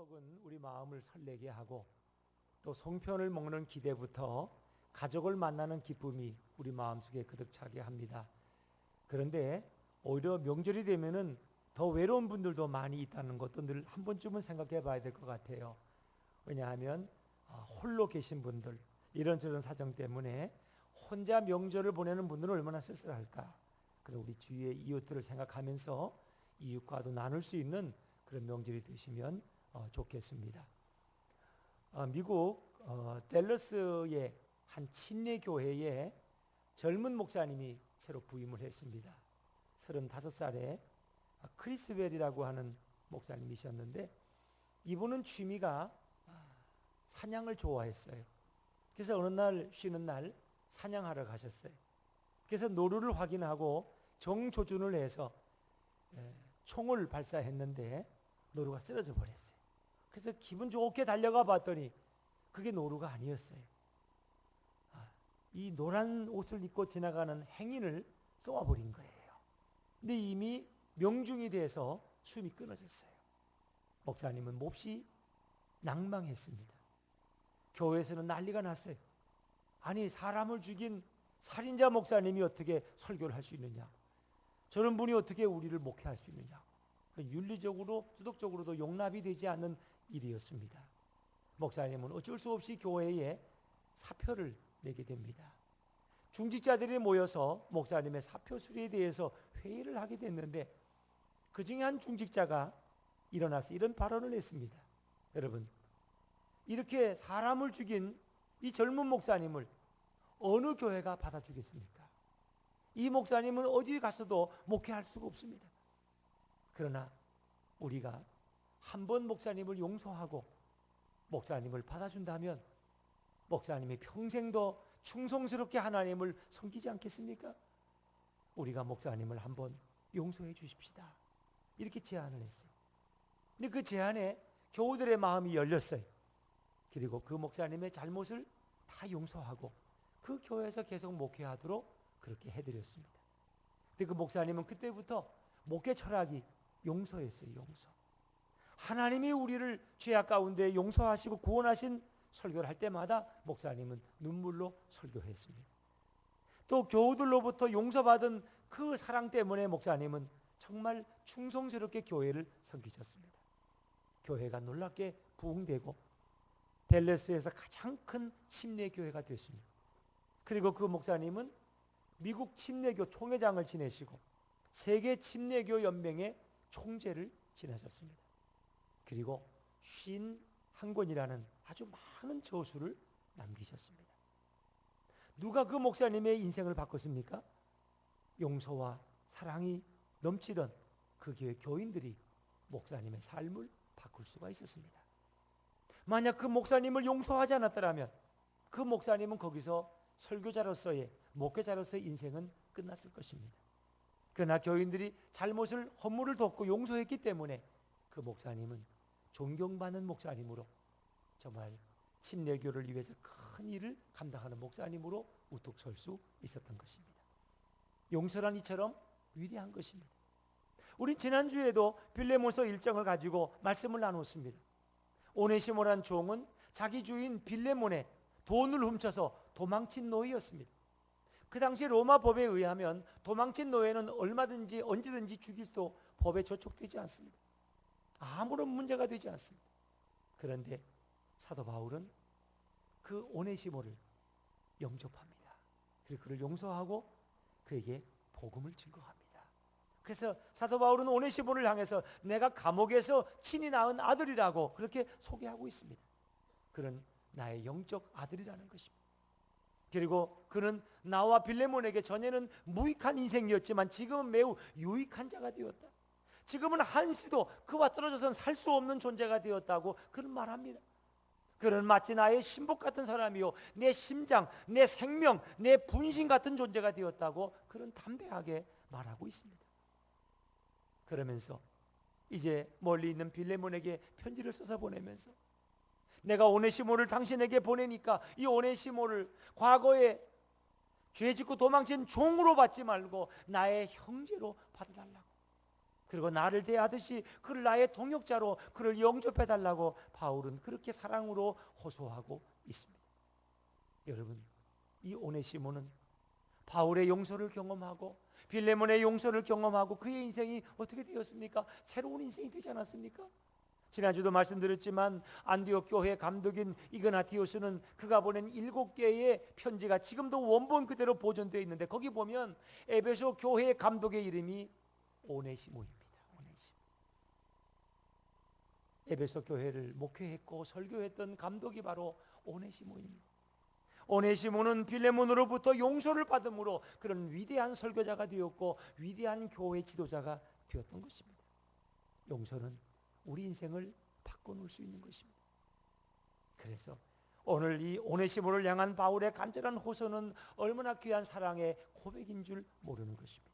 추석은 우리 마음을 설레게 하고 또 송편을 먹는 기대부터 가족을 만나는 기쁨이 우리 마음속에 그득 차게 합니다. 그런데 오히려 명절이 되면은 더 외로운 분들도 많이 있다는 것도 늘 한 번쯤은 생각해 봐야 될 것 같아요. 왜냐하면 아, 홀로 계신 분들 이런저런 사정 때문에 혼자 명절을 보내는 분들은 얼마나 쓸쓸할까. 그리고 우리 주위의 이웃들을 생각하면서 이웃과도 나눌 수 있는 그런 명절이 되시면 어, 좋겠습니다. 어, 미국 어, 댈러스의 한 친례 교회에 젊은 목사님이 새로 부임을 했습니다. 35살에 크리스웰이라고 하는 목사님이셨는데 이분은 취미가 아, 사냥을 좋아했어요. 그래서 어느 날 쉬는 날 사냥하러 가셨어요. 그래서 노루를 확인하고 정조준을 해서 에, 총을 발사했는데 노루가 쓰러져 버렸어요. 그래서 기분 좋게 달려가 봤더니 그게 노루가 아니었어요. 아, 이 노란 옷을 입고 지나가는 행인을 쏘아버린 거예요. 근데 이미 명중이 돼서 숨이 끊어졌어요. 목사님은 몹시 낭망했습니다. 교회에서는 난리가 났어요. 아니 사람을 죽인 살인자 목사님이 어떻게 설교를 할 수 있느냐? 저런 분이 어떻게 우리를 목회할 수 있느냐? 윤리적으로 도덕적으로도 용납이 되지 않는 일이었습니다. 목사님은 어쩔 수 없이 교회에 사표를 내게 됩니다. 중직자들이 모여서 목사님의 사표 수리에 대해서 회의를 하게 됐는데 그 중에 한 중직자가 일어나서 이런 발언을 했습니다. 여러분, 이렇게 사람을 죽인 이 젊은 목사님을 어느 교회가 받아주겠습니까? 이 목사님은 어디 가서도 목회할 수가 없습니다. 그러나 우리가 한 번 목사님을 용서하고 목사님을 받아준다면 목사님이 평생도 충성스럽게 하나님을 섬기지 않겠습니까? 우리가 목사님을 한번 용서해 주십시다. 이렇게 제안을 했어요. 근데 그 제안에 교우들의 마음이 열렸어요. 그리고 그 목사님의 잘못을 다 용서하고 그 교회에서 계속 목회하도록 그렇게 해드렸습니다. 근데 그 목사님은 그때부터 목회 철학이 용서였어요, 용서. 하나님이 우리를 죄악 가운데 용서하시고 구원하신 설교를 할 때마다 목사님은 눈물로 설교했습니다. 또 교우들로부터 용서받은 그 사랑 때문에 목사님은 정말 충성스럽게 교회를 섬기셨습니다. 교회가 놀랍게 부흥되고 델레스에서 가장 큰 침례 교회가 됐습니다. 그리고 그 목사님은 미국 침례교 총회장을 지내시고 세계 침례교 연맹의 총재를 지내셨습니다. 그리고 쉰 한 권이라는 아주 많은 저수를 남기셨습니다. 누가 그 목사님의 인생을 바꿨습니까? 용서와 사랑이 넘치던 그 교회 교인들이 목사님의 삶을 바꿀 수가 있었습니다. 만약 그 목사님을 용서하지 않았더라면 그 목사님은 거기서 설교자로서의 목회자로서의 인생은 끝났을 것입니다. 그러나 교인들이 잘못을 허물을 덮고 용서했기 때문에 그 목사님은 존경받는 목사님으로 정말 침례교를 위해서 큰 일을 감당하는 목사님으로 우뚝 설 수 있었던 것입니다. 용서란 이처럼 위대한 것입니다. 우리 지난주에도 빌레모서 일정을 가지고 말씀을 나눴습니다. 오네시모란 종은 자기 주인 빌레몬의 돈을 훔쳐서 도망친 노예였습니다. 그 당시 로마 법에 의하면 도망친 노예는 얼마든지 언제든지 죽일 수 법에 저촉되지 않습니다. 아무런 문제가 되지 않습니다. 그런데 사도 바울은 그 오네시모를 영접합니다. 그리고 그를 용서하고 그에게 복음을 증거합니다. 그래서 사도 바울은 오네시모를 향해서 내가 감옥에서 친히 낳은 아들이라고 그렇게 소개하고 있습니다. 그는 나의 영적 아들이라는 것입니다. 그리고 그는 나와 빌레몬에게 전에는 무익한 인생이었지만 지금은 매우 유익한 자가 되었다. 지금은 한시도 그와 떨어져서는 살 수 없는 존재가 되었다고 그는 말합니다. 그는 마치 나의 신복 같은 사람이요. 내 심장, 내 생명, 내 분신 같은 존재가 되었다고 그는 담대하게 말하고 있습니다. 그러면서 이제 멀리 있는 빌레몬에게 편지를 써서 보내면서 내가 오네시모를 당신에게 보내니까 이 오네시모를 과거에 죄 짓고 도망친 종으로 받지 말고 나의 형제로 받아달라고. 그리고 나를 대하듯이 그를 나의 동역자로 그를 영접해 달라고 바울은 그렇게 사랑으로 호소하고 있습니다. 여러분, 이 오네시모는 바울의 용서를 경험하고 빌레몬의 용서를 경험하고 그의 인생이 어떻게 되었습니까? 새로운 인생이 되지 않았습니까? 지난주도 말씀드렸지만 안디옥 교회 감독인 이그나티오스는 그가 보낸 일곱 개의 편지가 지금도 원본 그대로 보존되어 있는데 거기 보면 에베소 교회 감독의 이름이 오네시모입니다. 오네시모. 에베소 교회를 목회했고 설교했던 감독이 바로 오네시모입니다. 오네시모는 빌레몬으로부터 용서를 받음으로 그런 위대한 설교자가 되었고 위대한 교회 지도자가 되었던 것입니다. 용서는 우리 인생을 바꿔놓을 수 있는 것입니다. 그래서 오늘 이 오네시모를 향한 바울의 간절한 호소는 얼마나 귀한 사랑의 고백인 줄 모르는 것입니다.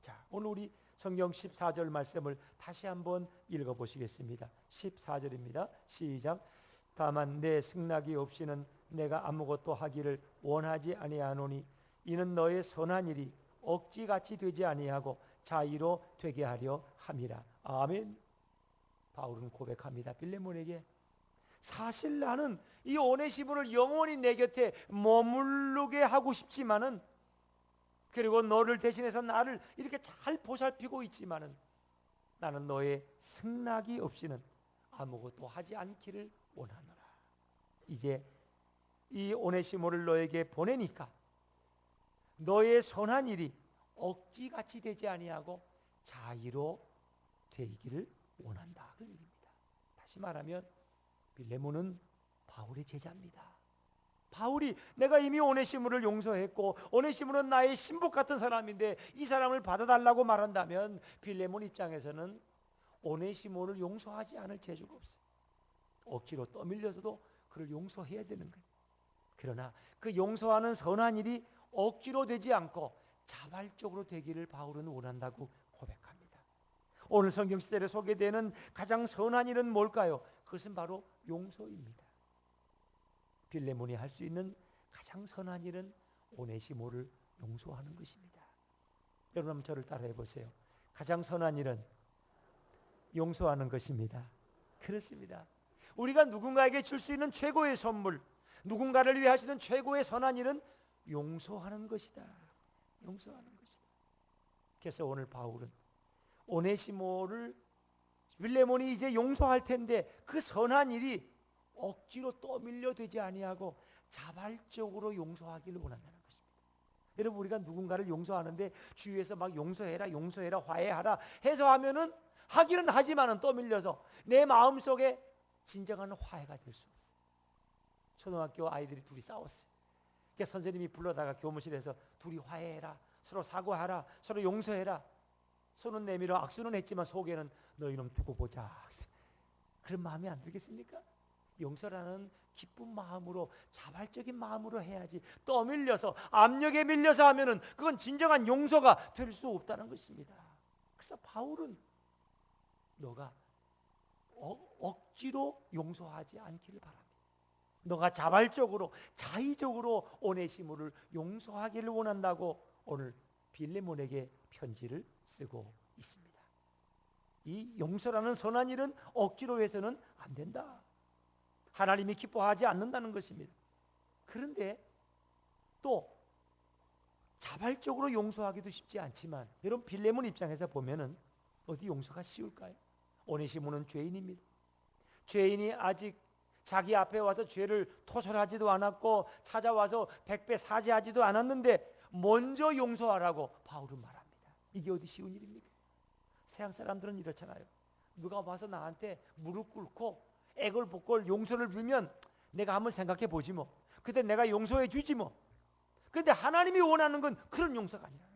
자, 오늘 우리 성경 14절 말씀을 다시 한번 읽어 보시겠습니다. 14절입니다. 시작. 다만 내 승낙이 없이는 내가 아무것도 하기를 원하지 아니하노니 이는 너의 선한 일이 억지같이 되지 아니하고 자의로 되게 하려 함이라. 아멘. 바울은 고백합니다. 빌레몬에게 사실 나는 이 오네시모를 영원히 내 곁에 머무르게 하고 싶지만은 그리고 너를 대신해서 나를 이렇게 잘 보살피고 있지만은 나는 너의 승낙이 없이는 아무것도 하지 않기를 원하노라. 이제 이 오네시모를 너에게 보내니까 너의 선한 일이 억지같이 되지 아니하고 자의로 되기를 원한다. 그 얘기입니다. 다시 말하면 빌레몬은 바울의 제자입니다. 바울이 내가 이미 오네시모를 용서했고 오네시모는 나의 신복 같은 사람인데 이 사람을 받아달라고 말한다면 빌레몬 입장에서는 오네시모를 용서하지 않을 재주가 없어요. 억지로 떠밀려서도 그를 용서해야 되는 거예요. 그러나 그 용서하는 선한 일이 억지로 되지 않고 자발적으로 되기를 바울은 원한다고 고백합니다. 오늘 성경 시대에 소개되는 가장 선한 일은 뭘까요? 그것은 바로 용서입니다. 빌레몬이 할 수 있는 가장 선한 일은 오네시모를 용서하는 것입니다. 여러분 저를 따라해 보세요. 가장 선한 일은 용서하는 것입니다. 그렇습니다. 우리가 누군가에게 줄 수 있는 최고의 선물, 누군가를 위해 하시는 최고의 선한 일은 용서하는 것이다. 용서하는 것이다. 그래서 오늘 바울은 오네시모를 윌레몬이 이제 용서할 텐데 그 선한 일이 억지로 떠밀려 되지 아니하고 자발적으로 용서하기를 원한다는 것입니다. 여러분 우리가 누군가를 용서하는데 주위에서 막 용서해라 용서해라 화해하라 해서 하면은 하기는 하지만은 떠밀려서 내 마음속에 진정한 화해가 될 수 없어요. 초등학교 아이들이 둘이 싸웠어요. 그러니까 선생님이 불러다가 교무실에서 둘이 화해해라 서로 사과하라 서로 용서해라 손은 내밀어 악수는 했지만 속에는 너 이놈 두고 보자 그런 마음이 안 들겠습니까? 용서라는 기쁜 마음으로 자발적인 마음으로 해야지 떠밀려서 압력에 밀려서 하면은 그건 진정한 용서가 될 수 없다는 것입니다. 그래서 바울은 너가 어, 억지로 용서하지 않기를 바랍니다. 너가 자발적으로 자의적으로 오네시모를 용서하기를 원한다고 오늘 빌레몬에게 편지를 쓰고 있습니다. 이 용서라는 선한 일은 억지로 해서는 안 된다. 하나님이 기뻐하지 않는다는 것입니다. 그런데 또 자발적으로 용서하기도 쉽지 않지만 여러분 빌레몬 입장에서 보면은 어디 용서가 쉬울까요? 오네시모는 죄인입니다. 죄인이 아직 자기 앞에 와서 죄를 토설하지도 않았고 찾아와서 백배 사죄하지도 않았는데 먼저 용서하라고 바울은 말합니다. 이게 어디 쉬운 일입니까? 세상 사람들은 이렇잖아요. 누가 와서 나한테 무릎 꿇고 애걸 복걸 용서를 빌면 내가 한번 생각해 보지 뭐. 그때 내가 용서해 주지 뭐. 근데 하나님이 원하는 건 그런 용서가 거예요.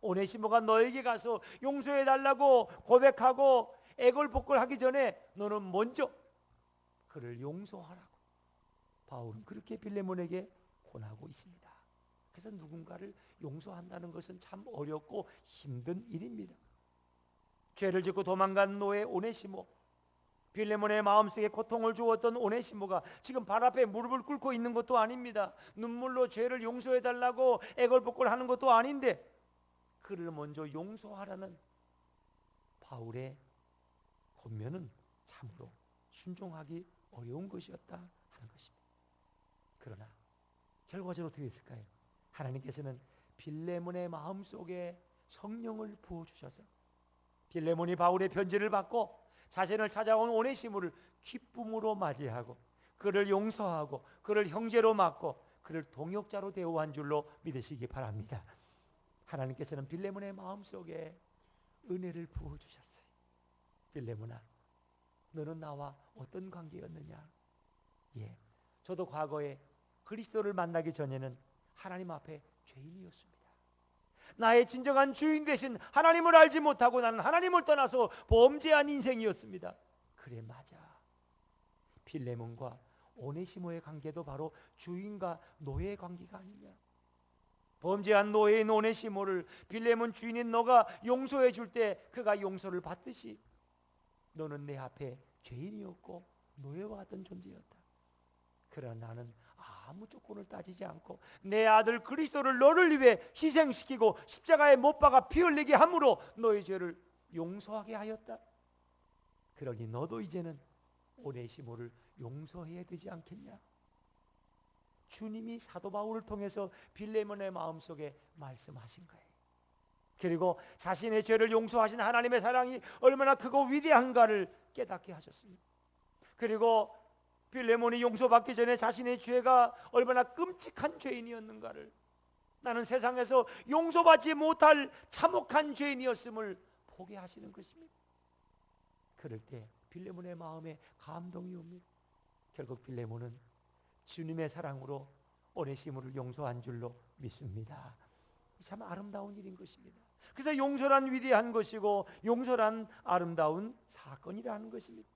오네시모가 너에게 가서 용서해 달라고 고백하고 애걸 복걸 하기 전에 너는 먼저 그를 용서하라고 바울은 그렇게 빌레몬에게 권하고 있습니다. 그래서 누군가를 용서한다는 것은 참 어렵고 힘든 일입니다. 죄를 짓고 도망간 노예 오네시모 빌레몬의 마음속에 고통을 주었던 오네시모가 지금 발 앞에 무릎을 꿇고 있는 것도 아닙니다. 눈물로 죄를 용서해 달라고 애걸복걸 하는 것도 아닌데 그를 먼저 용서하라는 바울의 권면은 참으로 순종하기 어려운 것이었다 하는 것입니다. 그러나 결과적으로 어떻게 됐을까요? 하나님께서는 빌레몬의 마음 속에 성령을 부어 주셔서 빌레몬이 바울의 편지를 받고 자신을 찾아온 오네시모를 기쁨으로 맞이하고 그를 용서하고 그를 형제로 맞고 그를 동역자로 대우한 줄로 믿으시기 바랍니다. 하나님께서는 빌레몬의 마음 속에 은혜를 부어 주셨어요. 빌레몬아, 너는 나와 어떤 관계였느냐? 예, 저도 과거에 그리스도를 만나기 전에는 하나님 앞에 죄인이었습니다. 나의 진정한 주인 대신 하나님을 알지 못하고 나는 하나님을 떠나서 범죄한 인생이었습니다. 그래 맞아. 빌레몬과 오네시모의 관계도 바로 주인과 노예의 관계가 아니냐. 범죄한 노예인 오네시모를 빌레몬 주인인 너가 용서해 줄 때 그가 용서를 받듯이 너는 내 앞에 죄인이었고 노예와 같은 존재였다. 그러나 나는 아무 조건을 따지지 않고 내 아들 그리스도를 너를 위해 희생시키고 십자가에 못 박아 피 흘리게 함으로 너의 죄를 용서하게 하였다. 그러니 너도 이제는 오네시모를 용서해야 되지 않겠냐? 주님이 사도 바울을 통해서 빌레몬의 마음속에 말씀하신 거예요. 그리고 자신의 죄를 용서하신 하나님의 사랑이 얼마나 크고 위대한가를 깨닫게 하셨습니다. 그리고 빌레몬이 용서받기 전에 자신의 죄가 얼마나 끔찍한 죄인이었는가를 나는 세상에서 용서받지 못할 참혹한 죄인이었음을 보게 하시는 것입니다. 그럴 때 빌레몬의 마음에 감동이 옵니다. 결국 빌레몬은 주님의 사랑으로 오네시모를 용서한 줄로 믿습니다. 참 아름다운 일인 것입니다. 그래서 용서란 위대한 것이고 용서란 아름다운 사건이라는 것입니다.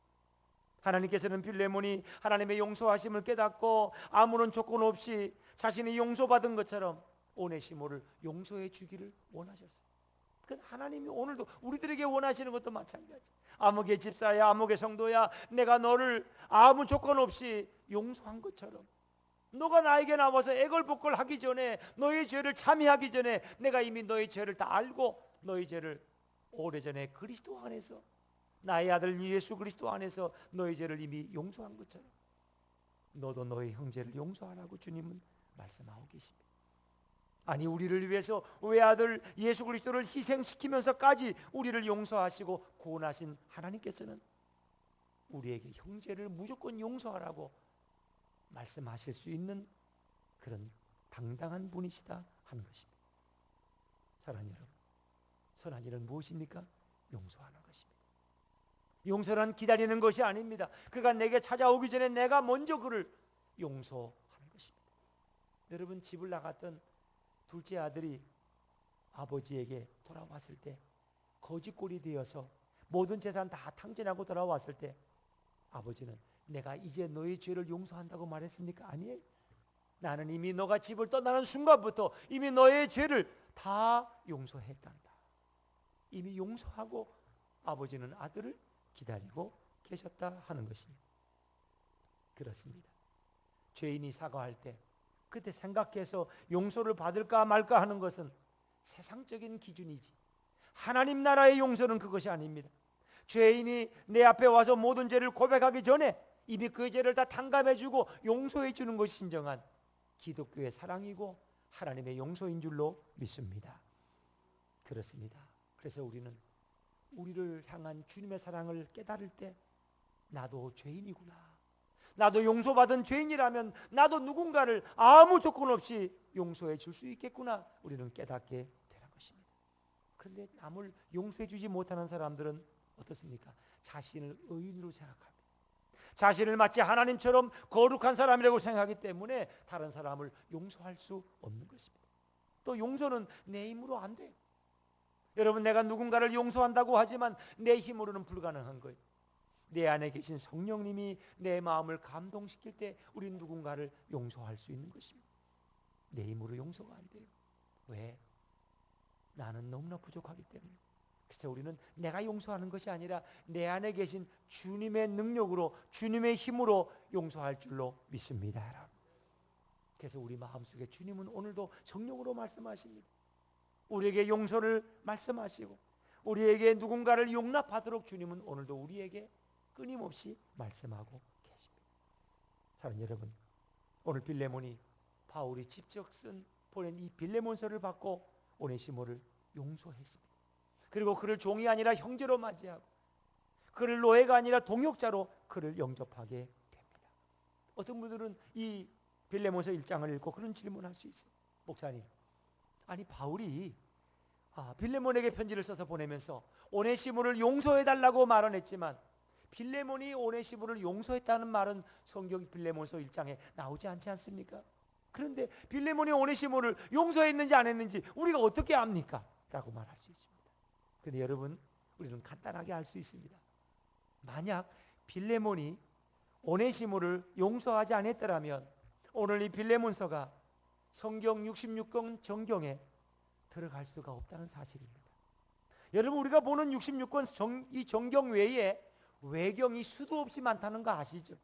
하나님께서는 빌레몬이 하나님의 용서하심을 깨닫고 아무런 조건 없이 자신이 용서받은 것처럼 오네시모를 용서해 주기를 원하셨어요. 그 하나님이 오늘도 우리들에게 원하시는 것도 마찬가지. 아무개 집사야, 아무개 성도야, 내가 너를 아무 조건 없이 용서한 것처럼 너가 나에게 나와서 애걸복걸 하기 전에 너의 죄를 참여하기 전에 내가 이미 너의 죄를 다 알고 너의 죄를 오래전에 그리스도 안에서 나의 아들 예수 그리스도 안에서 너의 죄를 이미 용서한 것처럼 너도 너의 형제를 용서하라고 주님은 말씀하고 계십니다. 아니 우리를 위해서 외아들 예수 그리스도를 희생시키면서까지 우리를 용서하시고 구원하신 하나님께서는 우리에게 형제를 무조건 용서하라고 말씀하실 수 있는 그런 당당한 분이시다 하는 것입니다. 사랑하는 여러분, 선한 일은 무엇입니까? 용서하는 것입니다. 용서는 기다리는 것이 아닙니다. 그가 내게 찾아오기 전에 내가 먼저 그를 용서하는 것입니다. 여러분 집을 나갔던 둘째 아들이 아버지에게 돌아왔을 때 거짓골이 되어서 모든 재산 다 탕진하고 돌아왔을 때 아버지는 내가 이제 너의 죄를 용서한다고 말했습니까? 아니에요. 나는 이미 너가 집을 떠나는 순간부터 이미 너의 죄를 다 용서했단다. 이미 용서하고 아버지는 아들을 기다리고 계셨다 하는 것입니다. 그렇습니다. 죄인이 사과할 때 그때 생각해서 용서를 받을까 말까 하는 것은 세상적인 기준이지. 하나님 나라의 용서는 그것이 아닙니다. 죄인이 내 앞에 와서 모든 죄를 고백하기 전에 이미 그 죄를 다 탕감해 주고 용서해 주는 것이 진정한 기독교의 사랑이고 하나님의 용서인 줄로 믿습니다. 그렇습니다. 그래서 우리는 우리를 향한 주님의 사랑을 깨달을 때 나도 죄인이구나. 나도 용서받은 죄인이라면 나도 누군가를 아무 조건 없이 용서해 줄 수 있겠구나. 우리는 깨닫게 되는 것입니다. 그런데 남을 용서해 주지 못하는 사람들은 어떻습니까? 자신을 의인으로 생각합니다. 자신을 마치 하나님처럼 거룩한 사람이라고 생각하기 때문에 다른 사람을 용서할 수 없는 것입니다. 또 용서는 내 힘으로 안 돼요. 여러분 내가 누군가를 용서한다고 하지만 내 힘으로는 불가능한 거예요. 내 안에 계신 성령님이 내 마음을 감동시킬 때 우리 누군가를 용서할 수 있는 것입니다. 내 힘으로 용서가 안 돼요. 왜? 나는 너무나 부족하기 때문에. 그래서 우리는 내가 용서하는 것이 아니라 내 안에 계신 주님의 능력으로 주님의 힘으로 용서할 줄로 믿습니다. 그래서 우리 마음속에 주님은 오늘도 성령으로 말씀하십니다. 우리에게 용서를 말씀하시고 우리에게 누군가를 용납하도록 주님은 오늘도 우리에게 끊임없이 말씀하고 계십니다. 사랑하는 여러분, 오늘 빌레몬이 바울이 직접 쓴 보낸 이 빌레몬서를 받고 오네시모를 용서했습니다. 그리고 그를 종이 아니라 형제로 맞이하고 그를 노예가 아니라 동역자로 그를 영접하게 됩니다. 어떤 분들은 이 빌레몬서 1장을 읽고 그런 질문할 수 있어요. 목사님, 아니 바울이 아, 빌레몬에게 편지를 써서 보내면서 오네시모를 용서해 달라고 말은 했지만 빌레몬이 오네시모를 용서했다는 말은 성경 빌레몬서 1장에 나오지 않지 않습니까? 그런데 빌레몬이 오네시모를 용서했는지 안 했는지 우리가 어떻게 압니까? 라고 말할 수 있습니다. 근데 여러분 우리는 간단하게 알 수 있습니다. 만약 빌레몬이 오네시모를 용서하지 않았더라면 오늘 이 빌레몬서가 성경 66권 정경에 들어갈 수가 없다는 사실입니다. 여러분 우리가 보는 66권 정, 이 정경 외에 외경이 수도 없이 많다는 거 아시죠?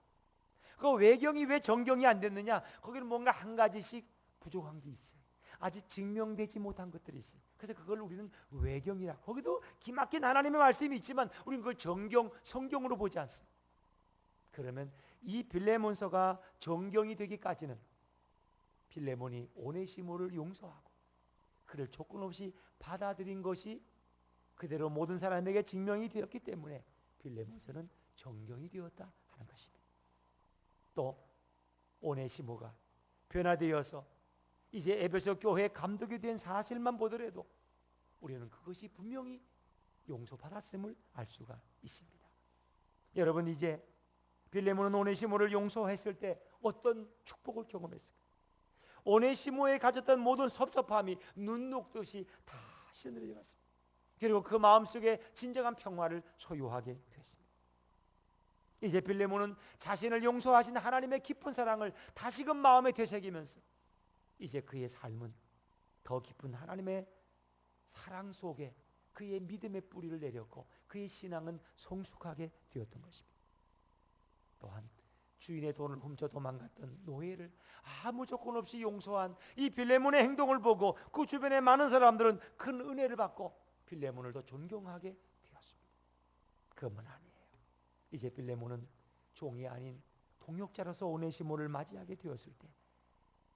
그 외경이 왜 정경이 안 됐느냐? 거기는 뭔가 한 가지씩 부족한 게 있어요. 아직 증명되지 못한 것들이 있어요. 그래서 그걸 우리는 외경이라. 거기도 기막힌 하나님의 말씀이 있지만 우리는 그걸 정경, 성경으로 보지 않습니다. 그러면 이 빌레몬서가 정경이 되기까지는 빌레몬이 오네시모를 용서하고 그를 조건 없이 받아들인 것이 그대로 모든 사람에게 증명이 되었기 때문에 빌레몬서는 정경이 되었다 하는 것입니다. 또 오네시모가 변화되어서 이제 에베소 교회 감독이 된 사실만 보더라도 우리는 그것이 분명히 용서받았음을 알 수가 있습니다. 여러분 이제 빌레몬은 오네시모를 용서했을 때 어떤 축복을 경험했을까? 오네시모에 가졌던 모든 섭섭함이 눈 녹듯이 다 시들어져 갔습니다. 그리고 그 마음속에 진정한 평화를 소유하게 됐습니다. 이제 빌레몬은 자신을 용서하신 하나님의 깊은 사랑을 다시금 마음에 되새기면서 이제 그의 삶은 더 깊은 하나님의 사랑 속에 그의 믿음의 뿌리를 내렸고 그의 신앙은 성숙하게 되었던 것입니다. 또한 주인의 돈을 훔쳐 도망갔던 노예를 아무 조건 없이 용서한 이 빌레몬의 행동을 보고 그 주변의 많은 사람들은 큰 은혜를 받고 빌레몬을 더 존경하게 되었습니다. 그것만 아니에요. 이제 빌레몬은 종이 아닌 동역자로서 오네시모를 맞이하게 되었을 때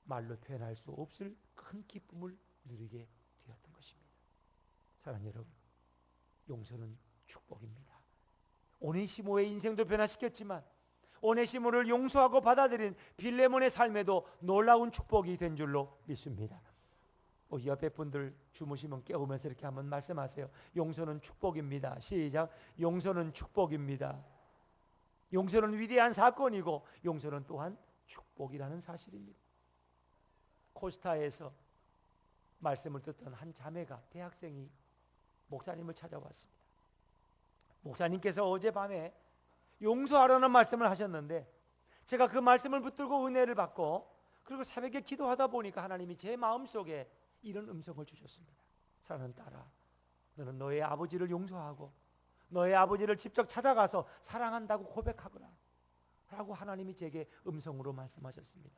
말로 표현할 수 없을 큰 기쁨을 누리게 되었던 것입니다. 사랑하는 여러분, 용서는 축복입니다. 오네시모의 인생도 변화시켰지만 오네시모를 용서하고 받아들인 빌레몬의 삶에도 놀라운 축복이 된 줄로 믿습니다. 어, 옆에 분들 주무시면 깨우면서 이렇게 한번 말씀하세요. 용서는 축복입니다. 시작. 용서는 축복입니다. 용서는 위대한 사건이고 용서는 또한 축복이라는 사실입니다. 코스타에서 말씀을 듣던 한 자매가 대학생이 목사님을 찾아왔습니다. 목사님께서 어젯밤에 용서하라는 말씀을 하셨는데 제가 그 말씀을 붙들고 은혜를 받고 그리고 새벽에 기도하다 보니까 하나님이 제 마음속에 이런 음성을 주셨습니다. 사랑하는 딸아 너는 너의 아버지를 용서하고 너의 아버지를 직접 찾아가서 사랑한다고 고백하거라 라고 하나님이 제게 음성으로 말씀하셨습니다.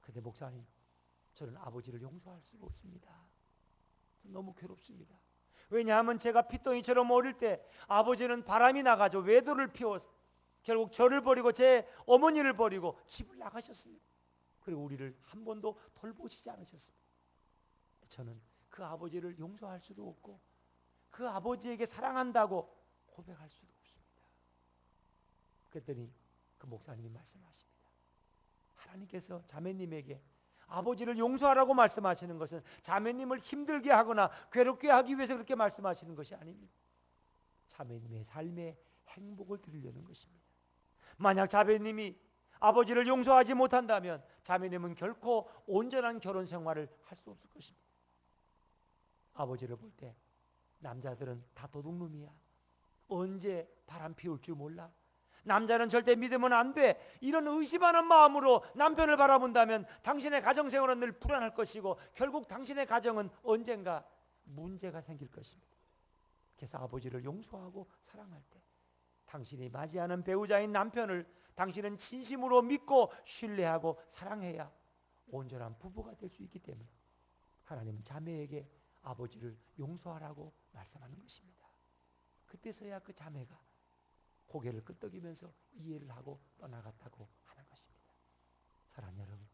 근데 목사님 저는 아버지를 용서할 수가 없습니다. 너무 괴롭습니다. 왜냐하면 제가 피덩이처럼 어릴 때 아버지는 바람이 나가죠. 외도를 피워서 결국 저를 버리고 제 어머니를 버리고 집을 나가셨습니다. 그리고 우리를 한 번도 돌보시지 않으셨습니다. 저는 그 아버지를 용서할 수도 없고 그 아버지에게 사랑한다고 고백할 수도 없습니다. 그랬더니 그 목사님이 말씀하십니다. 하나님께서 자매님에게 아버지를 용서하라고 말씀하시는 것은 자매님을 힘들게 하거나 괴롭게 하기 위해서 그렇게 말씀하시는 것이 아닙니다. 자매님의 삶에 행복을 드리려는 것입니다. 만약 자매님이 아버지를 용서하지 못한다면 자매님은 결코 온전한 결혼 생활을 할 수 없을 것입니다. 아버지를 볼 때 남자들은 다 도둑놈이야. 언제 바람 피울 줄 몰라. 남자는 절대 믿으면 안 돼. 이런 의심하는 마음으로 남편을 바라본다면 당신의 가정생활은 늘 불안할 것이고 결국 당신의 가정은 언젠가 문제가 생길 것입니다. 그래서 아버지를 용서하고 사랑할 때 당신이 맞이하는 배우자인 남편을 당신은 진심으로 믿고 신뢰하고 사랑해야 온전한 부부가 될 수 있기 때문에 하나님은 자매에게 아버지를 용서하라고 말씀하는 것입니다. 그때서야 그 자매가 고개를 끄덕이면서 이해를 하고 떠나갔다고 하는 것입니다. 사랑하는 여러분,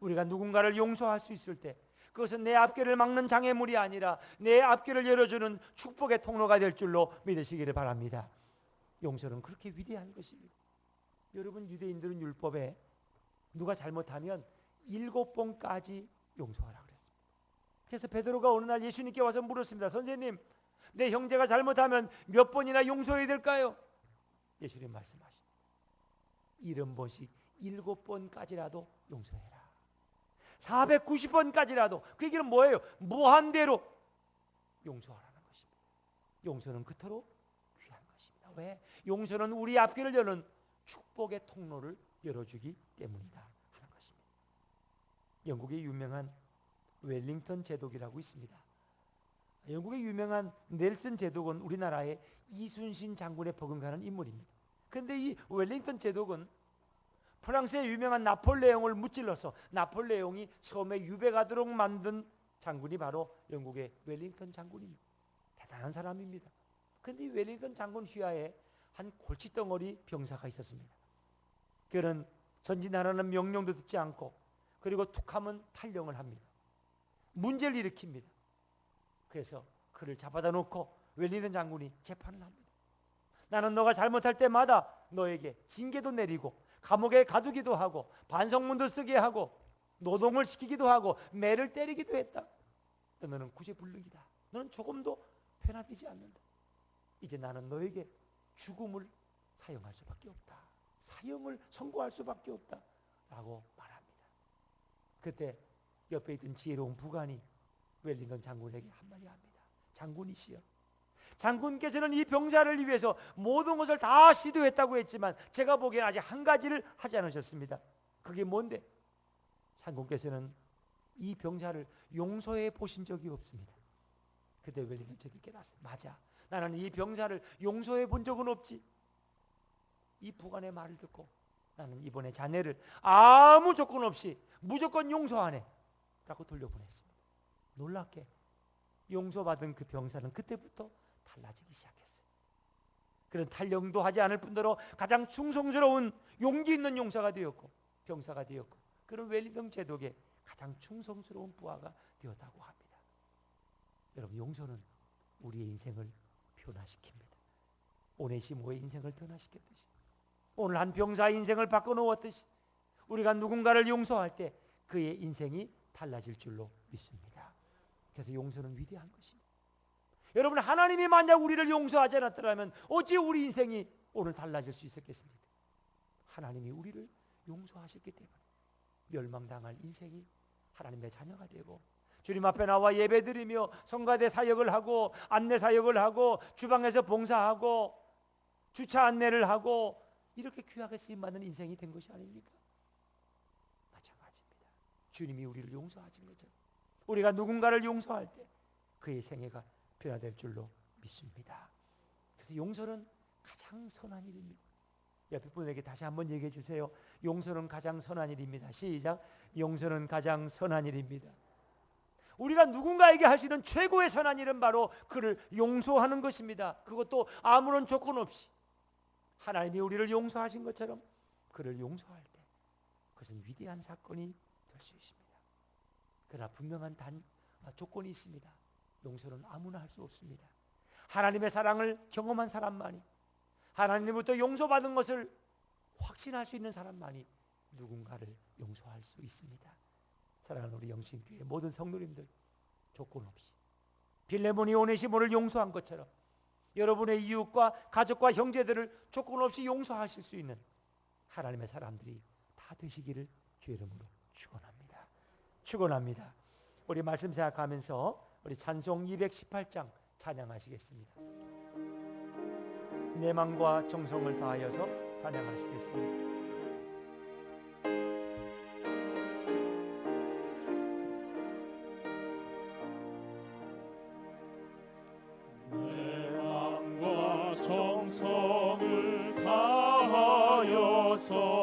우리가 누군가를 용서할 수 있을 때 그것은 내 앞길을 막는 장애물이 아니라 내 앞길을 열어주는 축복의 통로가 될 줄로 믿으시기를 바랍니다. 용서는 그렇게 위대한 것입니다. 여러분 유대인들은 율법에 누가 잘못하면 일곱 번까지 용서하라 그랬습니다. 그래서 베드로가 어느 날 예수님께 와서 물었습니다. 선생님, 내 형제가 잘못하면 몇 번이나 용서해야 될까요? 예수님 말씀하십니다. 일흔 번씩 일곱 번까지라도 용서해라. 490번까지라도 그 얘기는 뭐예요? 무한대로 용서하라는 것입니다. 용서는 그토록. 왜? 용서는 우리 앞길을 여는 축복의 통로를 열어주기 때문이다 하는 것입니다. 영국의 유명한 웰링턴 제독이라고 있습니다. 영국의 유명한 넬슨 제독은 우리나라의 이순신 장군에 버금가는 인물입니다. 그런데 이 웰링턴 제독은 프랑스의 유명한 나폴레옹을 무찔러서 나폴레옹이 섬에 유배가도록 만든 장군이 바로 영국의 웰링턴 장군입니다. 대단한 사람입니다. 이 웰링턴 장군 휘하에 한 골칫덩어리 병사가 있었습니다. 그는 전진하라는 명령도 듣지 않고 그리고 툭하면 탈령을 합니다. 문제를 일으킵니다. 그래서 그를 잡아다 놓고 웰링턴 장군이 재판을 합니다. 나는 너가 잘못할 때마다 너에게 징계도 내리고 감옥에 가두기도 하고 반성문도 쓰게 하고 노동을 시키기도 하고 매를 때리기도 했다. 너는 구제 불능이다. 너는 조금도 변화되지 않는다. 이제 나는 너에게 죽음을 사용할 수밖에 없다. 사형을 선고할 수밖에 없다. 라고 말합니다. 그때 옆에 있던 지혜로운 부관이 웰링턴 장군에게 한마디 합니다. 장군이시여. 장군께서는 이 병자를 위해서 모든 것을 다 시도했다고 했지만 제가 보기엔 아직 한 가지를 하지 않으셨습니다. 그게 뭔데? 장군께서는 이 병자를 용서해 보신 적이 없습니다. 그때 웰링턴 저도 깨닫습니다. 맞아. 나는 이 병자를 용서해 본 적은 없지. 이 부관의 말을 듣고 나는 이번에 자네를 아무 조건 없이 무조건 용서하네. 라고 돌려보냈습니다. 놀랍게 용서받은 그 병사는 그때부터 달라지기 시작했어요. 그런 탈령도 하지 않을 뿐더러 가장 충성스러운 용기 있는 용사가 되었고 병사가 되었고 그런 웰링턴 제독의 가장 충성스러운 부하가 되었다고 합니다. 여러분 용서는 우리의 인생을 변화시킵니다. 오네시모의 인생을 변화시켰듯이 오늘 한 병사의 인생을 바꿔놓았듯이 우리가 누군가를 용서할 때 그의 인생이 달라질 줄로 믿습니다. 그래서 용서는 위대한 것입니다. 여러분 하나님이 만약 우리를 용서하지 않았더라면 어찌 우리 인생이 오늘 달라질 수 있었겠습니까? 하나님이 우리를 용서하셨기 때문에 멸망당할 인생이 하나님의 자녀가 되고 주님 앞에 나와 예배드리며 성가대 사역을 하고 안내 사역을 하고 주방에서 봉사하고 주차 안내를 하고 이렇게 귀하게 쓰임 받는 인생이 된 것이 아닙니까? 마찬가지입니다. 주님이 우리를 용서하신 것처럼 우리가 누군가를 용서할 때 그의 생애가 변화될 줄로 믿습니다. 그래서 용서는 가장 선한 일입니다. 옆에 분에게 다시 한번 얘기해 주세요. 용서는 가장 선한 일입니다. 시작. 용서는 가장 선한 일입니다. 우리가 누군가에게 할 수 있는 최고의 선한 일은 바로 그를 용서하는 것입니다. 그것도 아무런 조건 없이 하나님이 우리를 용서하신 것처럼 그를 용서할 때 그것은 위대한 사건이 될 수 있습니다. 그러나 분명한 단 아, 조건이 있습니다. 용서는 아무나 할 수 없습니다. 하나님의 사랑을 경험한 사람만이 하나님부터 용서받은 것을 확신할 수 있는 사람만이 누군가를 용서할 수 있습니다. 사랑하는 우리 영신교회 모든 성도님들 조건 없이 빌레몬이 오네시모를 용서한 것처럼 여러분의 이웃과 가족과 형제들을 조건 없이 용서하실 수 있는 하나님의 사람들이 다 되시기를 주의 이름으로 축원합니다. 축원합니다. 우리 말씀 생각하면서 우리 찬송 218장 찬양하시겠습니다. 내 마음과 정성을 다하여서 찬양하시겠습니다. 다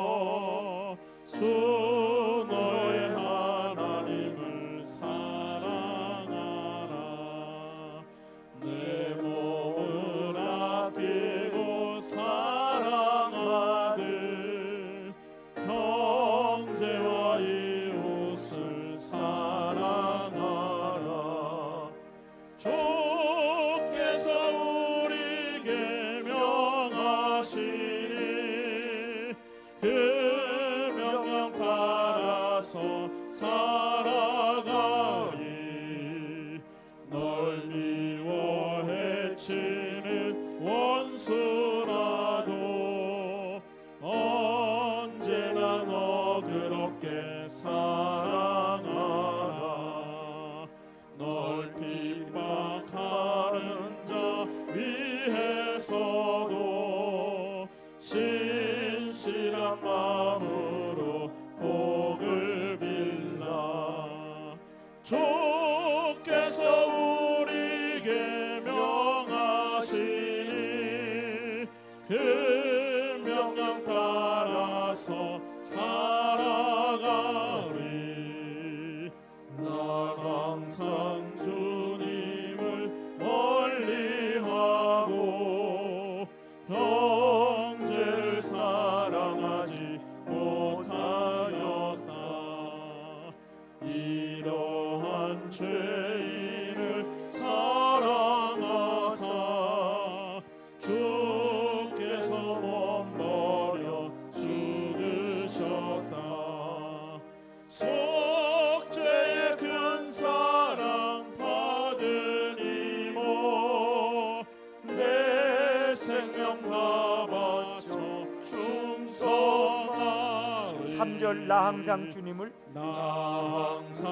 3절 나 항상 주님을. 나 항상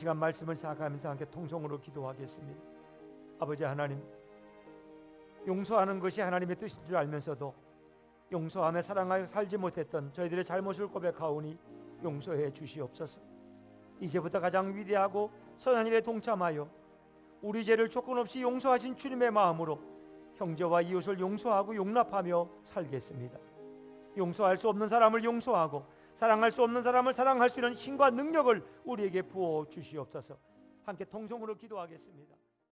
시간 말씀을 생각하면서 함께 통성으로 기도하겠습니다. 아버지 하나님, 용서하는 것이 하나님의 뜻인 줄 알면서도 용서하며 사랑하여 살지 못했던 저희들의 잘못을 고백하오니 용서해 주시옵소서. 이제부터 가장 위대하고 선한 일에 동참하여 우리 죄를 조건 없이 용서하신 주님의 마음으로 형제와 이웃을 용서하고 용납하며 살겠습니다. 용서할 수 없는 사람을 용서하고 사랑할 수 없는 사람을 사랑할 수 있는 힘과 능력을 우리에게 부어 주시옵소서. 함께 통성으로 기도하겠습니다.